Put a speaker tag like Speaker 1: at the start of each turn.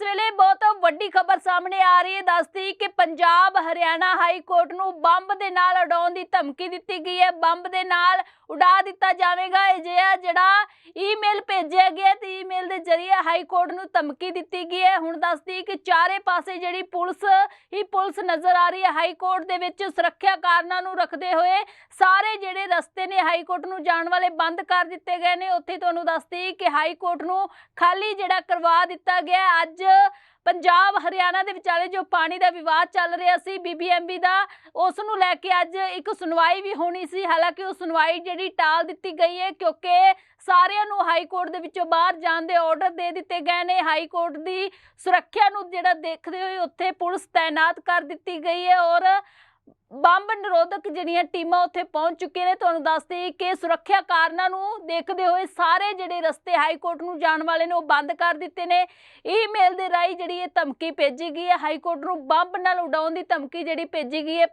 Speaker 1: ਇਸ ਵੇਲੇ ਬਹੁਤ ਵੱਡੀ ਖਬਰ ਸਾਹਮਣੇ ਆ ਰਹੀ ਹੈ। ਦੱਸਦੀ ਕਿ ਪੰਜਾਬ ਹਰਿਆਣਾ ਹਾਈ ਕੋਰਟ ਨੂੰ ਬੰਬ ਦੇ ਨਾਲ ਉਡਾਉਣ ਦੀ ਧਮਕੀ ਦਿੱਤੀ ਗਈ ਹੈ। ਬੰਬ ਦੇ ਨਾਲ ਉਡਾ ਦਿੱਤਾ ਜਾਵੇਗਾ। ਇਹ ਜਿਹੜਾ ਈਮੇਲ ਭੇਜਿਆ ਗਿਆ ਦੇ ਹਾਈ ਕੋਰਟ ਨੂੰ ਧਮਕੀ ਦਿੱਤੀ ਗਈ ਹੈ। ਹੁਣ ਦੱਸਦੀ ਕਿ ਚਾਰੇ ਪਾਸੇ ਜਿਹੜੀ ਪੁਲਿਸ, ਹੀ ਪੁਲਿਸ ਨਜ਼ਰ ਆ ਰਹੀ ਹੈ। ਹਾਈ ਕੋਰਟ ਦੇ ਵਿੱਚ ਸੁਰੱਖਿਆ ਕਾਰਨਾਂ ਨੂੰ ਰੱਖਦੇ ਹੋਏ ਸਾਰੇ ਜਿਹੜੇ ਰਸਤੇ ਨੇ ਹਾਈ ਕੋਰਟ ਨੂੰ ਜਾਣ ਵਾਲੇ ਬੰਦ ਕਰ ਦਿੱਤੇ ਗਏ ਨੇ। ਉੱਥੇ ਤੁਹਾਨੂੰ ਦੱਸਦੀ ਕਿ ਹਾਈ ਕੋਰਟ ਨੂੰ ਖਾਲੀ ਜਿਹੜਾ ਕਰਵਾ ਦਿੱਤਾ ਗਿਆ ਅੱਜ ਪੰਜਾਬ, ਹਰਿਆਣਾ ਦੇ ਵਿਚਾਲੇ ਜੋ ਪਾਣੀ ਦਾ ਵਿਵਾਦ ਚੱਲ ਰਿਹਾ ਸੀ ਬੀਬੀਐਮਬੀ ਦਾ, ਉਸ ਨੂੰ ਲੈ ਕੇ ਅੱਜ ਇੱਕ ਸੁਣਵਾਈ ਵੀ ਹੋਣੀ ਸੀ। ਹਾਲਾਂਕਿ ਉਹ ਸੁਣਵਾਈ ਜਿਹੜੀ ਟਾਲ ਦਿੱਤੀ ਗਈ ਹੈ, ਕਿਉਂਕਿ ਸਾਰਿਆਂ ਨੂੰ ਹਾਈ ਕੋਰਟ ਦੇ ਵਿੱਚੋਂ ਬਾਹਰ ਜਾਣ ਦੇ ਆਰਡਰ ਦੇ ਦਿੱਤੇ ਗਏ ਨੇ। ਹਾਈ ਕੋਰਟ ਦੀ ਸੁਰੱਖਿਆ ਨੂੰ ਜਿਹੜਾ ਦੇਖਦੇ ਹੋਏ ਉੱਥੇ ਪੁਲਿਸ ਤਾਇਨਾਤ ਕਰ ਦਿੱਤੀ ਗਈ ਹੈ ਔਰ ਬੰਬ ਨਿਰੋਧਕ ਜਿਹੜੀਆਂ ਟੀਮਾਂ ਉੱਥੇ ਪਹੁੰਚ ਚੁੱਕੀਆਂ ਨੇ, ਤੁਹਾਨੂੰ ਦੱਸਦੇ ਕਿ ਸੁਰੱਖਿਆ ਕਾਰਨਾਂ ਨੂੰ ਦੇਖਦੇ ਹੋਏ ਸਾਰੇ ਜਿਹੜੇ ਰਸਤੇ ਹਾਈ ਕੋਰਟ ਨੂੰ ਜਾਣ ਵਾਲੇ ਨੇ, ਉਹ ਬੰਦ ਕਰ ਦਿੱਤੇ ਨੇ। ਈਮੇਲ ਦੇ ਰਾਹੀਂ ਜਿਹੜੀ ਇਹ ਧਮਕੀ ਭੇਜੀ ਗਈ ਹੈ ਹਾਈ ਕੋਰਟ ਨੂੰ ਬੰਬ ਨਾਲ ਉਡਾਉਣ ਦੀ ਧਮਕੀ ਜਿਹੜੀ ਭੇਜੀ ਗਈ ਹੈ